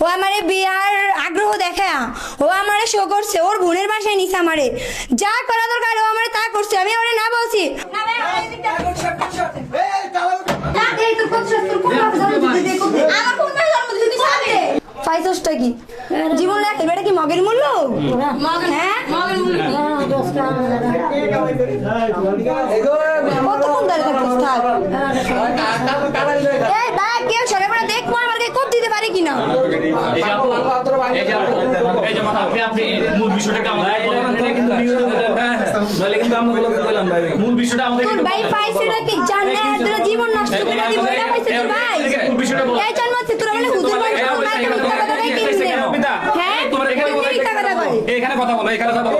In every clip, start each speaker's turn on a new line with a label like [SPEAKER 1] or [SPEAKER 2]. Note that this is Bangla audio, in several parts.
[SPEAKER 1] ও আমারে বিয়ার আগ্রহ দেখা ও আমারে শো করছে, ওর বোনের বাসায় নিছে আমারে। যা করা দরকার, ও আমারে তা করছে, আমি ওরে না বলছি। কি? জীবন কি মগের হ্যাঁ? থাক। কেউ দেখব আমাকে কোপ দিতে পারে কিনা
[SPEAKER 2] মূল
[SPEAKER 3] বলে
[SPEAKER 2] বিষয়টা আমাদের
[SPEAKER 1] ভাই পাইছে নাকি জানে তোর জীবন নষ্ট করে দিব এটা পাইছে তোর ভাই
[SPEAKER 2] মূল বিষয়টা বল
[SPEAKER 1] এই জন্মাচ্ছে তোর মানে হুজুর দিলে হ্যাঁ
[SPEAKER 2] এখানে
[SPEAKER 1] কথা
[SPEAKER 2] বলো এখানে কথা বলো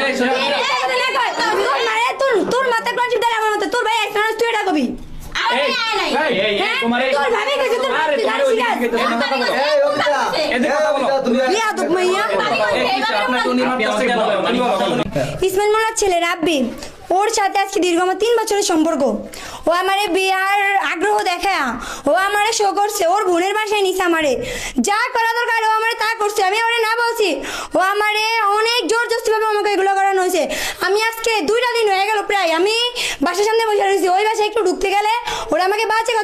[SPEAKER 2] এই শোনো।
[SPEAKER 1] ইসমাইল মোল্লার ছেলে রাব্বি ওর সাথে আজকে দীর্ঘ আমার তিন বছরের সম্পর্ক। ও আমারে বিয়ার আগ্রহ দেখা ও আমারে শো করছে ওর বোনের বাসায় নিছে আমারে। যা করা দরকার ও আমারে তা করছে আমি ওরে না বলছি। ও আমারে অনেক জোর জস্তিভাবে আমাকে এগুলো করানো হয়েছে। আমি আজকে দুইটা দিন হয়ে গেল প্রায় আমি বাসার সামনে বসে রয়েছি ওই বাসায় একটু ঢুকতে গেলে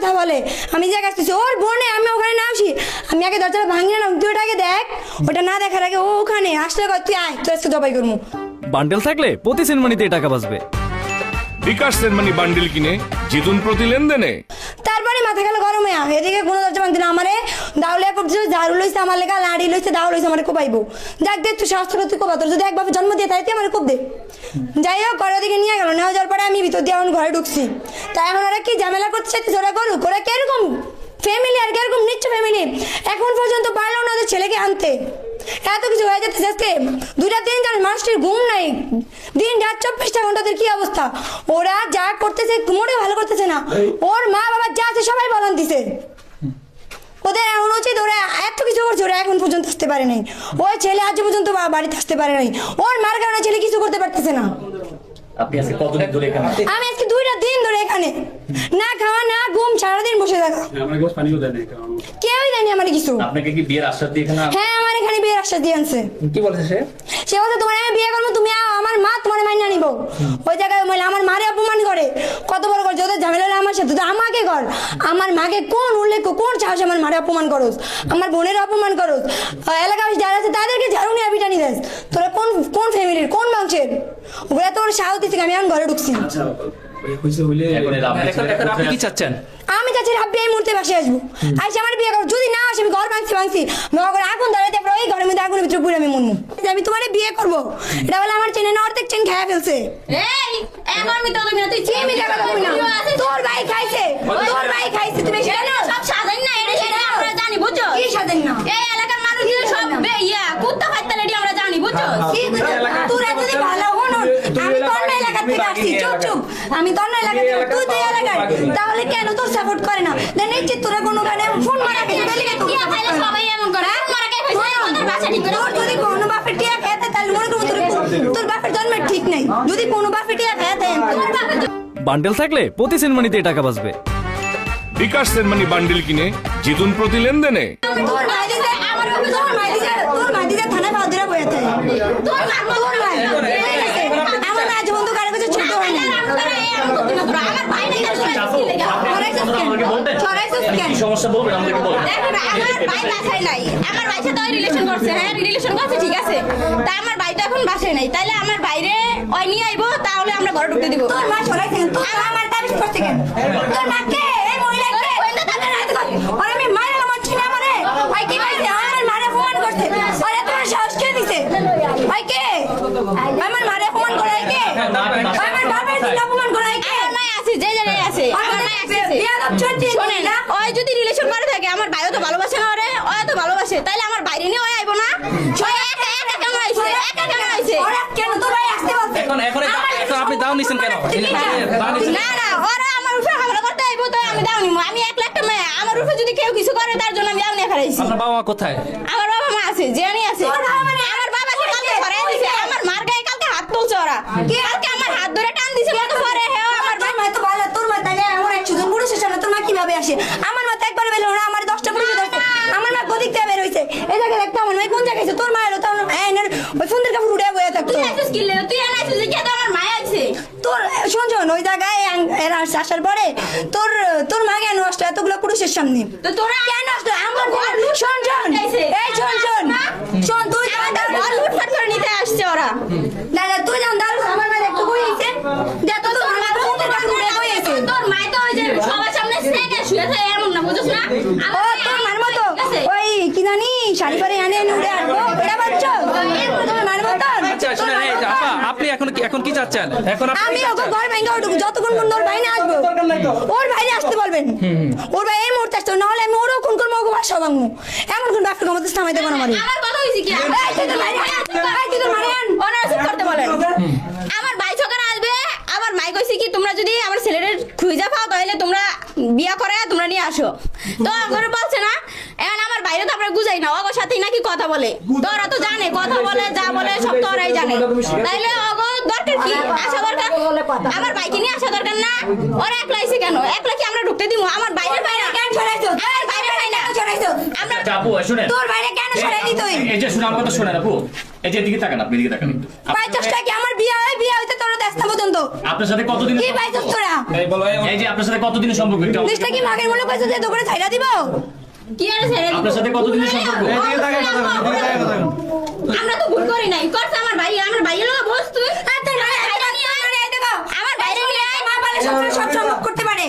[SPEAKER 1] কথা বলে। আমি যে আসতেছি ওর বোনে আমি ওখানে না আসি। আমি আগে দরজাটা ভাঙিয়ে না তুই ওটা আগে দেখ। ওটা না দেখার আগে ও ওখানে আসলে কর তুই আয় তোর আজকে জবাই করব।
[SPEAKER 4] বান্ডেল থাকলে প্রতি সিনেমানিতে টাকা বাঁচবে।
[SPEAKER 5] বিকাশ সেনমানি বান্ডেল কিনে জিতুন প্রতি লেনদেনে।
[SPEAKER 1] মাথা গেল গরম। এদিকে কোনো দরজা ভাঙতে না। আমারে দাউলিয়া করছে, ঝাড়ু লইছে, আমার লেখা লাড়ি লইছে, দাও লইছে, আমার কোপাইবো। যাক দে, তুই স্বাস্থ্য তুই কোপা। তোর যদি একভাবে জন্ম দিয়ে তাই আমার কোপ দে। যাই হোক, ঘরের দিকে নিয়ে গেল। নেওয়া যাওয়ার পরে আমি ভিতর দিয়ে এখন ঘরে ঢুকছি। তাই এখন ওরা কি ঝামেলা করতে চাইছে ওরা করুক। ওরা কীরকম ফ্যামিলি আর কীরকম নিচ্ছ ফ্যামিলি এখন পর্যন্ত পারল না ওদের ছেলেকে আনতে। এত কিছু হয়ে যাচ্ছে আজকে। দুইটা তিন চার মানুষটির ঘুম নাই। দিন রাত চব্বিশটা ঘণ্টা ওদের কি অবস্থা? ওরা যা করতেছে মোটেও ভালো করতেছে না। ওর মা বাবা যা আছে সবাই বলান দিছে। ওদের এমন উচিত ওরা এত কিছু করছে ওরা এখন পর্যন্ত আসতে পারে নাই। ওই ছেলে আজ পর্যন্ত বাড়িতে আসতে পারে নাই। ওর মার কারণে ছেলে কিছু করতে পারতেছে না।
[SPEAKER 2] আপনি আজকে কতদিন ধরে এখানে?
[SPEAKER 1] আমি আজকে দিন ধরে এখানে। না খাওয়া না ঘুম সারাদিন বসে থাকা। কেউই দেয়নি আমার কিছু।
[SPEAKER 2] আপনাকে কি বিয়ের আশ্বাস দিয়ে এখানে
[SPEAKER 1] হ্যাঁ আমার এখানে বিয়ের আশ্বাস দিয়ে আনছে।
[SPEAKER 3] কি বলেছে সে?
[SPEAKER 1] সে বলছে তোমার আমি বিয়ে করব তুমি আমার মা তোমার মাইনা নিবো। ওই জায়গায় বলে আমার মারে অপমান করে। কত বড় করছে? ওদের ঝামেলা আমার সাথে তো আমাকে কর। আমার মাকে কোন উল্লেখ কোন সাহস আমার মারে অপমান করোস? আমার বোনের অপমান করোস? এলাকাবাসী যারা আছে তাদেরকে ঝাড়ু নিয়ে পিটানি দেস তোরা কোন কোন ফ্যামিলির কোন বংশের ওগুলা তোর সাহস দিচ্ছে আমি এখন ঘরে ঢুকছি।
[SPEAKER 2] আপনি
[SPEAKER 3] কি চাচ্ছেন?
[SPEAKER 1] আমি চাচ্ছি রাব্বি এই মুহূর্তে বাসে আসব। আইসে আমার বিয়ে করব যদি না আসে আমি ঘর ভাঙছি ভাঙছি। আগুন ধরাইতে পারো ওই ঘরের মধ্যে আগুনের ভিতরে পুরে আমি মনমু আমি তোমার বিয়ে করব। এটা বলে আমার চেনে না অর্ধেক চেন খেয়ে ফেলছে।
[SPEAKER 6] এখন মিথ্যা তুমি না তুই
[SPEAKER 1] কি আমি টাকা দেবো না? তোর ভাই খাইছে। তোর ভাই খাইছে তুমি জানো
[SPEAKER 6] সব সাজান না এটা সেটা আমরা জানি বুঝছ?
[SPEAKER 1] কি স্বাধীন না?
[SPEAKER 6] এই এলাকার মানুষ সব ইয়া কুত্তা খাইতে আমরা জানি বুঝছ?
[SPEAKER 1] কি বুঝছ? তোরা যদি ভালো হন আমি তন্ন এলাকা থেকে আসছি চুপ চুপ। আমি তন্ন এলাকা থেকে তুই তো এলাকার তাহলে কেন তোর সাপোর্ট করে না? দেন এই তোরা কোনো গানে ফোন মারা
[SPEAKER 6] সবাই এমন করে। মারা কে খাইছে তোদের বাসা ঠিক করে
[SPEAKER 1] তোর যদি কোনো বাপের টিয়া খেয়ে তাহলে মনে করব তোর তোর বাপের জন্মের ঠিক নাই। যদি কোনো বাপের টিয়া খেয়ে
[SPEAKER 4] বান্ডেল থাকলে প্রতি সিনেমানিতে টাকা বাঁচবে।
[SPEAKER 5] বিকাশ সেনমানি বান্ডিল কিনে জিতুন প্রতি লেনদেনে।
[SPEAKER 1] তোর ভাই দিছে আমার বাপে তোর ভাই দিছে তোর ভাই দিছে থানায় বাদিরা বইয়া থাকে তোর মা তোর ভাই ঠিক আছে? আমার মা জীবন তো কারও কাছে ছোট হয় না
[SPEAKER 6] আমার ভাই নাই
[SPEAKER 1] ছড়াইছিস কেন?
[SPEAKER 2] আমাকে বলতেন?
[SPEAKER 1] ছড়াইছিস কেন?
[SPEAKER 2] কি সমস্যা বলবেন আমাদেরকে বলেন
[SPEAKER 6] আমার ভাই বাসায় নাই আমার ভাই সাথে রিলেশন করছে হ্যাঁ রিলেশন করছে ঠিক আছে তা আমার ভাই তো এখন বাসায় নাই তাইলে আমার বাইরে ওই নিয়ে আইবো তাহলে আমরা ঘরে ঢুকতে দিব
[SPEAKER 1] তোর মা ছড়াইছে কেন? তোর আমার তাবিজ কেন? তোর? তাদের হাতে কর। ওরে আমি মায়ের আমার ছিনা আমারে। ওই কি পাইছে? আমার মারে অপমান করছে। ওরে তোমার সাহস কে দিছে? ওই কে? আমার মারে অপমান করে ওই কে? ওই আমার বাপের দিকে অপমান করে ওই কে?
[SPEAKER 6] আমার মাই আছে যে জায়গায় আছে আমার মাই আছে
[SPEAKER 1] বিয়াদব চলছে
[SPEAKER 6] শোনেন
[SPEAKER 1] না?
[SPEAKER 6] ওই যদি রিলেশন করে থাকে আমার ভাইও তো ভালোবাসে না ওরে ওই তো ভালোবাসে তাইলে আইবো না? ওই একা একা কেমন আইছে একা কেমন আইছে
[SPEAKER 1] ওরা কেন? তোর আসতে বলছে?
[SPEAKER 3] এখন এখন এখন আপনি দাও নিছেন কেন?
[SPEAKER 6] না না ওরা আমার উপরে হামলা করতে আইবো তো আমি দাওনি আমি এক লাখ টাকা আমার উপরে যদি কেউ কিছু করে তার জন্য আমি
[SPEAKER 3] আপনার বাবা মা কোথায়?
[SPEAKER 6] আমার বাবা মা আছে জেনে আছে।
[SPEAKER 1] আমার বাবা মানে
[SPEAKER 6] আমার বাবাকে কালকে ধরে দিছে আমার মার গায়ে কালকে হাত তুলছে ওরা কালকে আমার হাত ধরে টান দিছে মতো পরে হে আমার
[SPEAKER 1] তোর মা তো ভালো, তোর মা তাইলে এমন একশো জন পুরুষের সামনে তোর মা কীভাবে আসে? আমার মা তো একবার বেলো না, আমার দশটা পুরুষে ধরছে। আমার মা গদিক থেকে এই জায়গায় দেখতে আমার মেয়ে কোন জায়গায় আছে? তোর মায়ের তো আমার মায়ের এনে ওই সুন্দর কাপড় উড়ে বয়ে থাকতো
[SPEAKER 6] লে? তুই এনে যে কে তো আমার মায়া আছে।
[SPEAKER 1] তোর শোন শোন ওই জায়গায় এরা আসার পরে তোর তোর মা কেন আসলো? এতগুলো পুরুষের সামনে।
[SPEAKER 6] তো তোরা
[SPEAKER 1] কেন আসলো? আমার ঘর শোন শোন। এই শোন শোন। শোন তুই যখন দাঁড়া-
[SPEAKER 6] ঘর লুটপাট করে নিতে আসছে ওরা।
[SPEAKER 1] না না তুই যখন দাঁড়া আমার মায়ের একটু বই আছে যে তো তোর মা সুন্দর কাপড় উড়ে বই আছে
[SPEAKER 6] তোর মাই তো ওই যে সবার সামনে সেকে শুয়েছে এমন না বুঝছ না
[SPEAKER 1] ও তোর মার মতো ওই কি জানি শাড়ি পরে এনে এনে উড়ে আসব এটা বাচ্চা তোর মার মতো
[SPEAKER 3] আচ্ছা শুনে এই যে আপা আপনি এখন কি চাচ্ছেন? এখন
[SPEAKER 1] আমি ওকে ঘর ভেঙে উঠবো যতক্ষণ পর্যন্ত ওর বাইরে আসব। ওর বাইরে আসতে বলবেন। ওর ভাই এই মুহূর্তে আসতে নাহলে আমি ওরও কোন কোন মগু বাসা ভাঙবো। এমন কোন ব্যবসা ক্ষমতা থামাইতে পারো আমার
[SPEAKER 6] আমার কথা হইছে কি? করতে বলেন। আমার ভাই ছোকরা আসবে আমার মাই কইছে কি তোমরা যদি আমার ছেলের খুঁজা পাও তাহলে তোমরা বিয়া করে তোমরা নিয়ে আসো। তো আমার বলছে না এখন আমার বাইরে তো আমরা বুঝাই না ওগো সাথেই নাকি কথা বলে। তো ওরা তো জানে কথা বলে যা বলে সব তো ওরাই জানে। তাইলে ওগো দরকার কি? আসা দরকার? আমার বাইকে নিয়ে আসা দরকার না? ওরা একলা আইছে কেন? একলা কি আমরা ঢুকতে দিব আমার বাইরে না।
[SPEAKER 1] কেন সরাইছো?
[SPEAKER 6] আমার বাইরে পাই না।
[SPEAKER 1] সরাইছো?
[SPEAKER 6] আমরা
[SPEAKER 2] আচ্ছা, আপু শুনেন।
[SPEAKER 1] তোর বাইরে কেন সরাইলি তুই?
[SPEAKER 2] এই যে শুনে আমার কথা শুনেন আপু। এই যে এদিকে তাকান আপনি এদিকে তাকান একটু।
[SPEAKER 1] বাইচাসটা কি আমার বিয়ে হয়? বিয়ে হইতে তোর দেশটা পর্যন্ত।
[SPEAKER 2] আপনার সাথে কতদিন
[SPEAKER 1] কি বাইচাস তোরা?
[SPEAKER 3] এই বলো এই-
[SPEAKER 2] যে আপনার সাথে কতদিনের সম্পর্ক? একটু আমাকে-
[SPEAKER 1] কি মাগের মূল্য কইছো যে দোকানে ছাইরা দিব?
[SPEAKER 6] কি আর ছেড়ে
[SPEAKER 2] আপনার সাথে কতদিনের সম্পর্ক?
[SPEAKER 3] এদিকে বলেন।
[SPEAKER 6] আমরা তো ভুল করি নাই। করছে আমার ভাই আমার ভাইয়ের লোক বস তুই
[SPEAKER 1] আর তোর ভাই
[SPEAKER 6] বাইরে নিয়ে আয়।
[SPEAKER 1] আয় দেখো
[SPEAKER 6] আমার বাইরে নিয়ে আয়।
[SPEAKER 1] সব সম্ভব করতে পারে।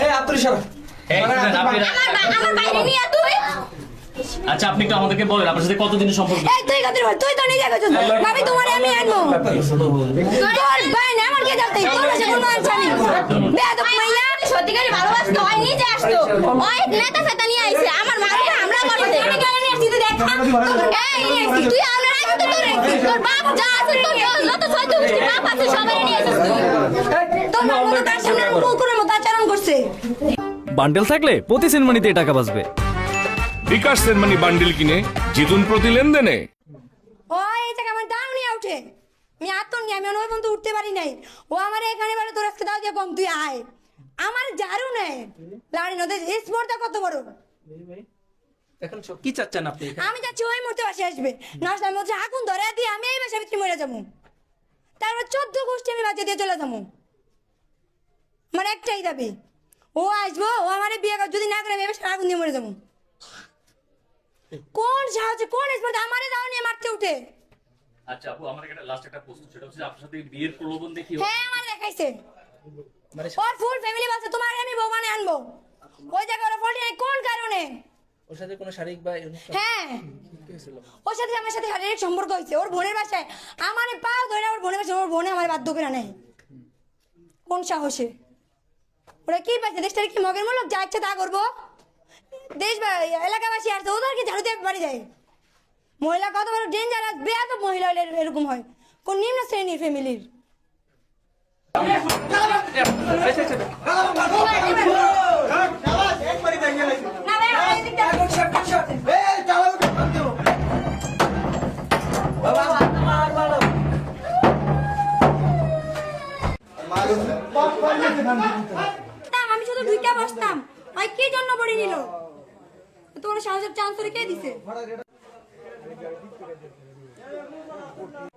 [SPEAKER 2] এই শুনেন, আপনি
[SPEAKER 6] আমার বাইরে নিয়ে তুই।
[SPEAKER 2] আচ্ছা আপনি একটু আমাদেরকে বলেন আপনার সাথে কতদিনের সম্পর্ক?
[SPEAKER 1] এই তুই কত তুই তো নিজে কইছিস ভাবি তোমারে আমি আনব। তোর ভাই না আমার কে যাতে তোর কাছে কোন আছে আমি বেয়াদব মাইয়া।
[SPEAKER 6] সত্যিকারই ভালোবাসতো হয় নিজে আসতো ওই নেতা ফেতা নিয়ে আইছে। আমার মাকে হামলা করতে
[SPEAKER 1] আমি কেন নিয়ে আসছি? তুই দেখ
[SPEAKER 6] এই তুই আমার আগে তোর। তোর বাপ যা আছে তোর যত ছয় তুই বাপ আছে সবাই নিয়ে এসেছিস তুই
[SPEAKER 1] তোর সামনে কুকুরের মতো আচরণ করছে।
[SPEAKER 4] বান্ডেল থাকলে প্রতি সিনেমানিতে টাকা বাঁচবে।
[SPEAKER 5] বিকাশ সেনমানি বান্ডেল কিনে জিতুন প্রতি লেনদেনে।
[SPEAKER 1] ওই এই জায়গা আমার দাও নিয়ে উঠে। আমি আত্ম নিয়ে আমি ওই পর্যন্ত উঠতে পারি নাই। ও আমার এখানে বেড়ে তোর আজকে দাও দিয়ে কম তুই আয়। আমার জারু নেই। লাড়ি নদী স্পর্ধা কত বড়?
[SPEAKER 3] এখন কি চাচ্ছেন আপনি
[SPEAKER 1] আমি যাচ্ছি ওই মুহূর্তে বাসে আসবে। নষ্ট আমি হচ্ছে আগুন ধরে দিয়ে আমি এই বাসা ভিতরে মরে যাব। তারপর চোদ্দ গোষ্ঠী আমি বাচ্চা দিয়ে চলে যাব। আমার একটাই দাবি। ও আসব ও আমার বিয়ে কর- যদি না করে আমি বাসায় আগুন দিয়ে মরে যাব। কোন সাহায্য কোন স্পর্ধা আমারে দাও নিয়ে মারতে উঠে।
[SPEAKER 2] আচ্ছা আপু আমার একটা লাস্ট একটা প্রশ্ন সেটা হচ্ছে আপনার সাথে বিয়ের প্রলোভন দেখি
[SPEAKER 1] হ্যাঁ আমার দেখাইছে। ওর ফুল ফ্যামিলি বলছে তোমার আমি মানে আনব। ওই জায়গায় ওরা ফল্টি নাই কোন কারণে?
[SPEAKER 3] ওর সাথে কোনো শারীরিক বা
[SPEAKER 1] হ্যাঁ। ওর সাথে আমার সাথে শারীরিক সম্পর্ক হয়েছে। ওর বোনের বাসায় আমার পা ধরে ওর বোনের বাসায় ওর বোনে আমার বাধ্য করে নেয় কোন সাহসে? ওরা কি পাইছে? দেশটার কি মগের মূলক যা ইচ্ছা তা করব। দেশ এলাকাবাসী আসছে ওদেরকে ঝাড়ু দিয়ে। বাড়ি যায় মহিলা কত বড় ডেঞ্জারাস বেয়াদ মহিলা হলে এরকম হয়। কোন নিম্ন শ্রেণির ফ্যামিলির না সাহসের চান্স কে দিছে